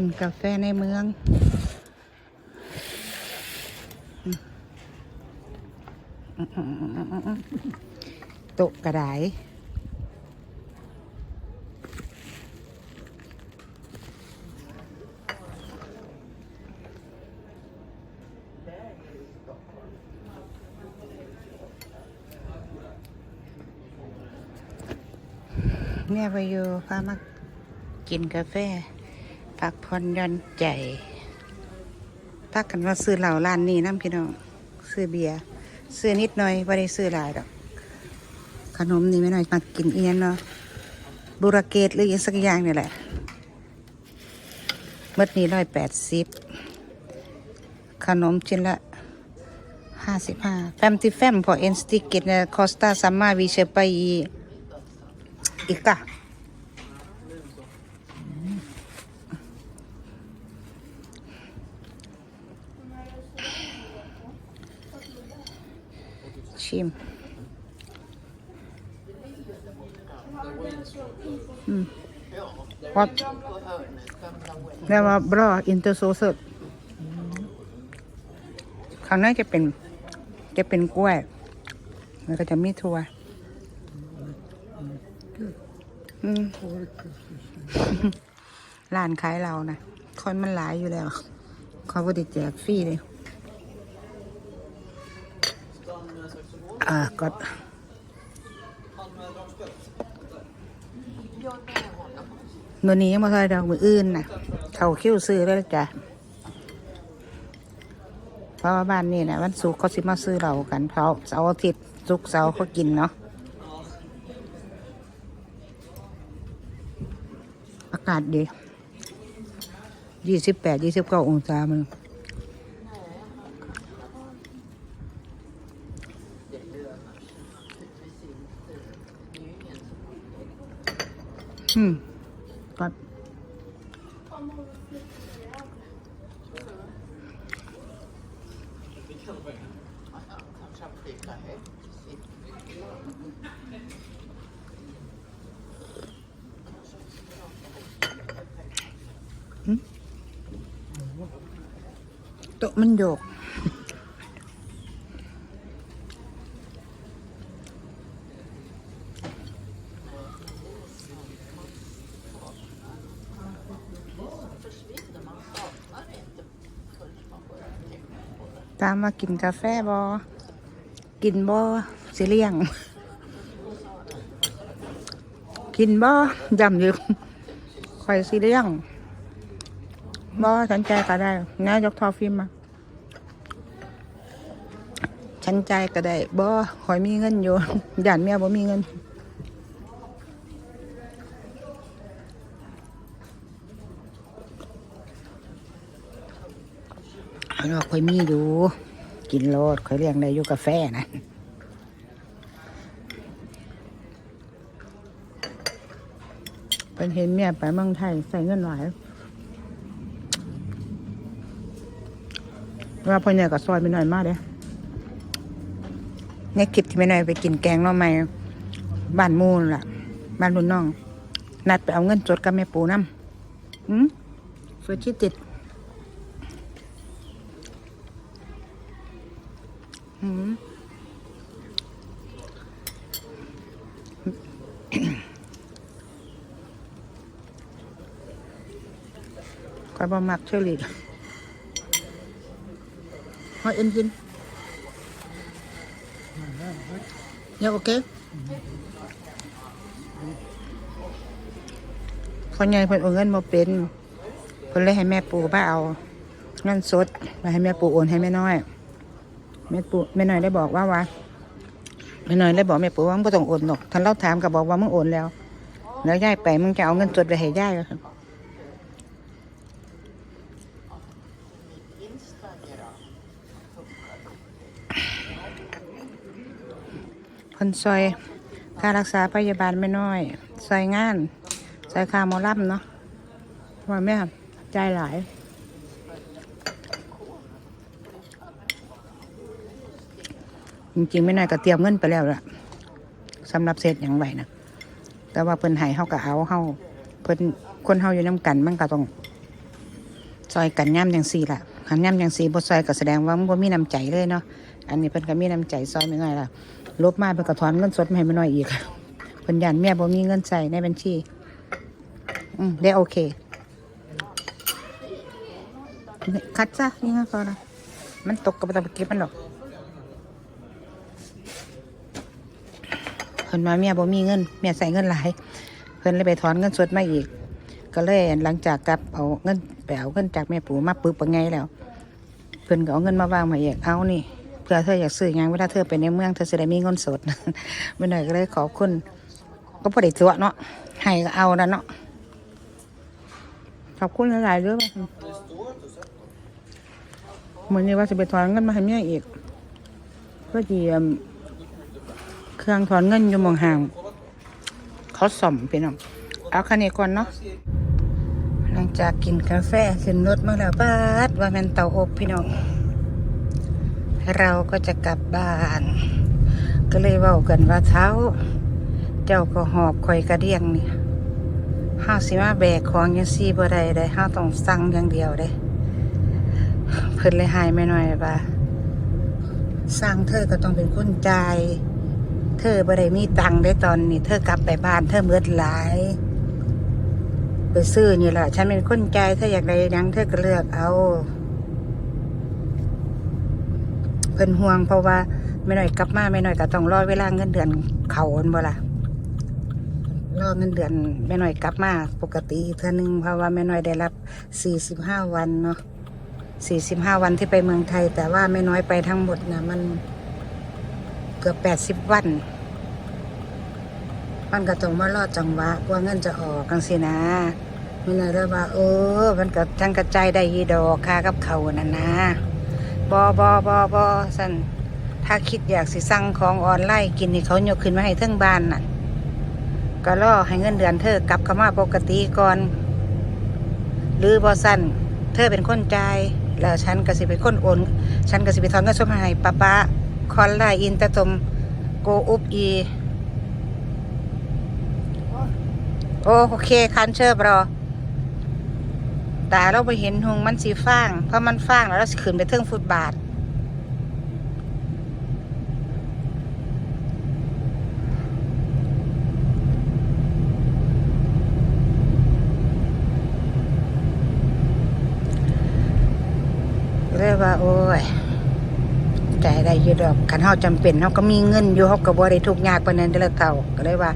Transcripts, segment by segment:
กินกาแฟในเมือง โต๊ะกระไดาษเนี่ยไปอยู่พามากินกาแฟ พักผ่อนย่อนใจพักกันว่าซื้อเหล้าร้านนี้น้ำพี่น้องซื้อเบียร์ซื้อนิดหน่อยไม่ได้ซื้อหลายดอก ขนมนี่ไม่น้อยมากินเอียนเนาะบุรเกตหรืออีสักอย่างนี่แหละเมื่อนี้ร้อยแปดสิบขนมชิ้นละห้าสิบห้าแฟมติแฟมพอเอ็นสติกเกตเนี่ยคอสตาซัมมาวิเชไปอีกอะ ชิมอืมวัดเรียกว่าบรออินเตอร์โซเซตข้างในจะเป็น จะเป็นกล้วย แล้วก็จะมีถั่วอืมร้านขายเรานะคนมันหลายอยู่แล้ว เขาก็ได้แจกฟรีเลย อ่าก็มื่อนี้ยังมาทอยดอกมืออื่นน่ะเขาคิ้วซื้อแล้จ้ะเพราะว่าบ้านนี่นะวันศุกร์เขาสิมาซื้อเรากันเพราะเสาร์อาทิตย์ศุกร์เสาร์เขากินเนาะอากาศดียี่สิบแปดยี่สิบเก้าองศามัน อืมก็อืมโต๊ะมันโยก ตามมากินกาแฟบอกินบอสิเลี่ยง กินบอยำอยู่คอยสิเลี่ยงบอฉันใจก็ได้นายกทอฟิล์มมาฉันใจก็ได้บอคอยมีเงินอยู่หยานเมียบ่มีเงิน เราคอยมีอยู่ กินโลดคอยเลี้ยงได้อยู่กาแฟนะเป็นเห็นเมียไปเมืองไทยใส่เงินหลายว่าพ่อใหญ่ก็ซอยไปหน่อยมากเด้ในคลิปที่ไม่หน่อยไปกินแกงน่อไม้บ้านมูนล่ะ บ้านรุ่นน้อง นัดไปเอาเงินจดกับแม่ปูน้ำอืมเฟื่อชิติด คอยบอมักเชอรี่ฮอยเอ็นกินยังโอเคพอไงเพิ่นเอาเงินมาเป็นเพิ่นเลยให้แม่ปูป้าเอาเงินสดมาให้แม่ปูโอนให้แม่น้อยแม่ปูแม่น้อยได้บอกว่าว่าแม่น้อยได้บอกแม่ปูว่ามึงไม่ต้องโอนหรอกท่านเราถามก็บอกว่ามึงโอนแล้ว แล้วย้ายไปมึงจะเอาเงินสดไปให้ย้ายครับ พนซอยค่ารักษาพยาบาลไม่น้อยซอยงานซอยค่าหมอลำเนาะว่าแม่ใจหลายจริงๆไม่น่าก็เตรียมเงินไปแล้วล่ะสำหรับเศษอย่างไรนะแต่ว่าเพิ่นให้เฮาก็เอาเฮาเพิ่นคนเฮาอยู่น้ำกันมันก็ต้องซอยกันย่ำอย่างสี่ล่ะ ขันย่ำอย่างสีบ่ซอยก็แสดงว่ามันบ่มีน้ำใจเลยเนาะอันนี้เพิ่นก็มีน้ำใจซอยไม่ง่ายล่ะลบมาเพิ่นก็ถอนเงินสดมาให้มาหน่อยอีกเพิ่นยันเมียบ่มีเงินใส่ในบัญชีอืมได้โอเคคัดซะนี่ไงพอละมันตกกับตะเก็บมันดอกเพิ่นมาเมียบ่มีเงินเมียใส่เงินหลาย เพิ่นเลยไปถอนเงินสดมาอีก ก็เลยหลังจากกลับเอาเงิน ไปเอาเงินจากแม่ปู่มาปึกปังไงแล้ว เพิ่อนก็เอาเงินมาวางมาอีกเอานี่เพื่อเธออยากซื้อหยังเวลาเธอไปในเมืองเธอจะได้มีเงินสดไม่หน่อยก็เลยขอบคุณก็พอได้ตัวเนาะให้ก็เอาแล้วเนาะขอบคุณหลายๆเรื่องเหมือนนี้ว่าจะไปถอนเงินมาให้เมียอีกเพื่อที่อืมเครื่องถอนเงินอยู่มองห่างเขาส่อมพี่น้องเอาคันนี้ก่อนเนาะ จากกินกาแฟขึ้นรถมาแล้วบาดว่าแมันเตาอบพี่น้อง เราก็จะกลับบ้าน ก็เลยเว้ากันว่าเท้า เจ้าก็หอบข่อยกระเดียงนี่ห้าสิมาแบกของยังซี่บ่ได้ได้ห้าต้องสั่งอย่างเดียวได้เพิ่นเลยหายไม่น้อยว่าสั่งเธอก็ต้องเป็นคนจ่ายเธอบ่ได้มีตังค์ได้ตอนนี้ เธอกลับไปบ้านเธอเมืดหลาย ไปซื้อนี่แหละฉันเป็นคนใจถ้าอยากได้ยังเธอก็เลือกเอา เพิ่นห่วงเพราะว่าไม่น้อยกลับมาไม่น้อยก็ต้องรอเวลาเงินเดือนเขาอันบ่ล่ะรอเงินเดือนไม่น้อยกลับมา ปกติเท่านึงเพราะว่าไม่น้อยได้รับสี่สิบห้าวันเนาะสี่สิบห้าวันที่ไปเมืองไทย แต่ว่าไม่น้อยไปทั้งหมดนะมันเกือบแปดสิบวัน มันก็ต้องมารอจังหวะว่าเงินจะออกกังสินะ มันเลยว่าเออ มันก็จังกระจายได้ยีดอกค่ากับเขานั่นนะบอบอบอบอสันถ้าคิดอยากสิสั่งของออนไลน์กินนี่เขายกขึ้นมาให้ทั้งบ้านน่ะ ก็รอให้เงินเดือนเธอกลับเข้ามาปกติก่อน หรือบอสันเธอเป็นคนจ่ายแล้วฉันก็สิเป็นคนโอน ฉันก็สิไปถอนเงินสดมาให้ป้าป้าคอนไลน์อินตะตมโกอุบอีโอโอเคคันเชิบรอ แต่เราไปเห็นหงมันสีฟ้าง เพราะมันฟ้างแล้วเราขึ้นไปเทิงฟุตบาท เลยว่าโอ้ย ใจได้ยืดดอกคันเฮาจำเป็นเฮาก็มีเงินอยู่เฮาก็บ่ได้ทุกยากปานนั้นเด้อละเท่าก็เลยว่า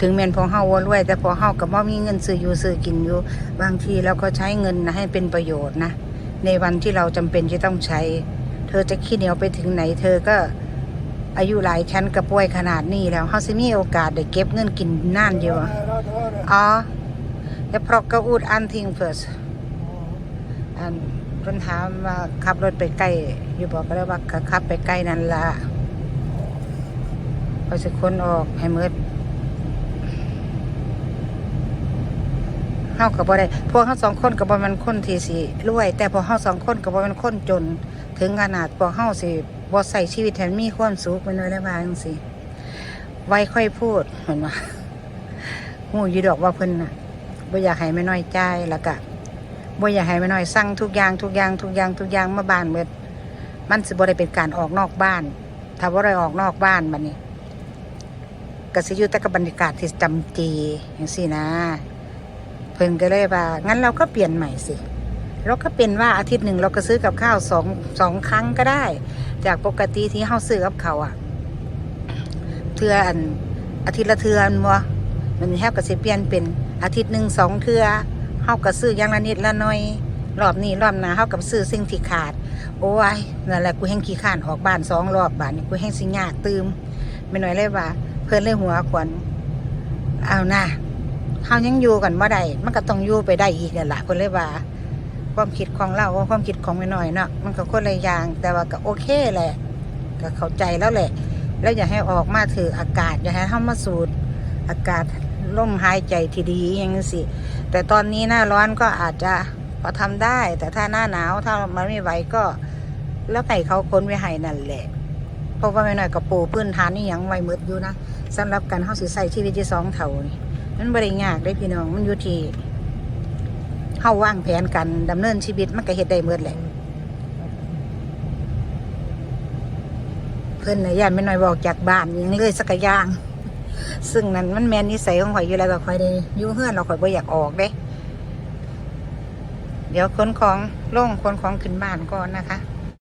ถึงแม้นพอเฮาบ่รวย แต่พอเฮาก็บ่มีเงินซื้ออยู่ซื้อกินอยู่ บางทีเราก็ใช้เงินนะให้เป็นประโยชน์นะ ในวันที่เราจำเป็นจะต้องใช้ เธอจะขี้เหนียวไปถึงไหน เธอก็อายุหลายชั้นกระป่วยขนาดนี้แล้วเฮาสิมีโอกาสได้เก็บเงินกินนานอยู่อ๋อแล้วเพราะก็อูดอันทิ้ง first อัน พิ่นถามว่าขับรถไปใกล้อยู่บอกก็เลยว่าขับไปใกล้นั่นล่ะพอสิคนออกให้มืดเฮาก็บ่ได้พวกเฮาสองคนก็บ่แม่นคนที่สิรวย แต่พวกเฮาสองคนก็บ่แม่นคนจน ถึงขนาดพวกเฮาสิบ่ใส่ชีวิตให้มันมีความสุขไปเลยได้ว่าจังซี่ไว้ค่อยพูดเหมือนว่าฮู้อยู่ดอกว่าเพิ่นน่ะบ่อยากให้แม่น้อยใจแล้วก็ บ่อยากให้แม่น้อยสั่งทุกอย่างทุกอย่างทุกอย่างทุกอย่างมาบ้านเบิดมันสิบ่ได้เป็นการออกนอกบ้าน ถ้าบ่ได้ออกนอกบ้านบัดนี้ก็สิอยู่แต่กับบรรยากาศที่จำเจจังซี่นะ เพิ่นก็เลยว่า งั้นเราก็เปลี่ยนใหม่สิเราก็เป็นว่าอาทิตย์หนึ่งเราก็ซื้อกับข้าวสองสองครั้งก็ได้ จากปกติที่เฮาซื้อกับเขาอะเทืออันอาทิตย์ละเทืออันบ่มันแทบก็สิเปลี่ยนเป็นอาทิตย์หนึ่งสองเทือ เฮาก็ซื้ออย่างละนิดละหน่อยรอบนี้รอบหน้าเฮากับซื้อสิ่งที่ขาด โอ้ยนั่นแหละกูแห้งขี้ข้านออกบ้านสองรอบบ้าทนี่กูแห้งสิยากตืมไม่น้อยเลยว่า เพิ่นเลยหัวขวัญเอานะเฮายังอยู่กันบ่ได้มันก็ต้องอยู่ไปได้อีกนั่นล่ะเพิ่นเลยว่า ความคิดของเราความคิดของไม่น้อยเนาะมันก็คนละอย่างแต่ว่าก็โอเคแหละก็เข้าใจแล้วแหละ แล้วอย่าให้ออกมาถืออากาศอย่าให้เฮามาสูด อากาศลมหายใจที่ดีอย่างนี้สิ แต่ตอนนี้หน้าร้อนก็อาจจะพอทำได้ แต่ถ้าหน้าหนาวถ้ามันไม่ไหวก็ แล้วไก่เขาค้นไว้ให้นั่นแหละ เพราะว่าไม่น้อยกับปูพื้นฐานนี่ยังไวมืดอยู่นะสำหรับการเฮาสิใส่ชีวิตที่สองเท่านี่มันบริยากได้พี่น้องมันอยู่ที่เฮเฮาว่างแผนกันดำเนินชีวิตมันก็เฮ็ดได้เมื่อแหละเพิ่นน่ะย่านไม่น้อยบอกจากบ้านยังเลยสักอย่าง ซึ่งนั้นมันแมนนิสัยของข่อยอยู่แล้วก็ข่อยได้อยู่เฮือนเราข่อยบ่อยากออกเด้ เดี๋ยวคนของลงคนของขึ้นบ้านก่อนนะคะ